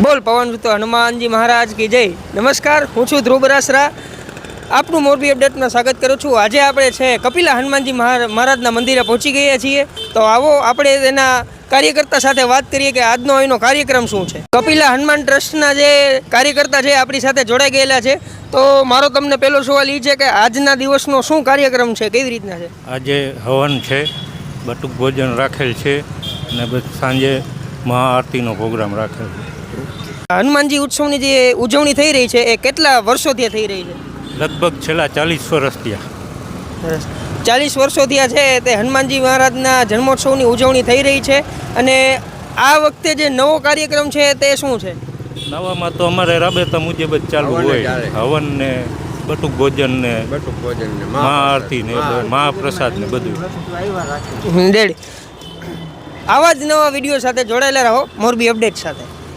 બોલ પવન તો હનુમાનજી મહારાજ કી જય. નમસ્કાર, હું છું ધ્રુવ બરાસરા. આપનું મોરબી અપડેટમાં સ્વાગત કરું છું. આજે આપણે છે કપિલા હનુમાનજી મહા- મહારાજના મંદિરે પહોંચી ગયા છીએ. તો આવો આપણે તેના કાર્યકર્તા સાથે વાત કરીએ કે આજનો એનો કાર્યક્રમ શું છે? કપિલા હનુમાન ટ્રસ્ટના જે કાર્યકર્તા છે આપણી સાથે જોડાઈ ગયેલા છે. તો મારો તમને પહેલો સવાલ એ છે કે આજના દિવસનો શું કાર્યક્રમ છે? કેવી રીતના છે? આજે હવન છે. બટુક ભોજન રાખેલ છે. અને સાંજે મહાઆરતીનો પ્રોગ્રામ રાખેલ છે. હનુમાનજી ઉત્સવની જે ઉજવણી થઈ રહી છે એ કેટલા વર્ષોથી થઈ રહી છે? લગભગ છેલ્લા ચાલીસ વર્ષ ત્યાં ચાલીસ વર્ષોથી આ છે તે હનુમાનજી મહારાજના જન્મોત્સવની ઉજવણી થઈ રહી છે અને આ વખતે જે નવો કાર્યક્રમ છે તે શું છે? નવામાં તો અમારે રાબેતા મુજબ જ ચાલુ હોય. હવન ને બટુક ભોજન ને બટુક ભોજન ને મહાઆરતી ને મહાપ્રસાદ ને બધું. ડેડી આવા જ નવા વીડિયો સાથે જોડાયેલા રહો. મોરબી અપડેટ સાથે.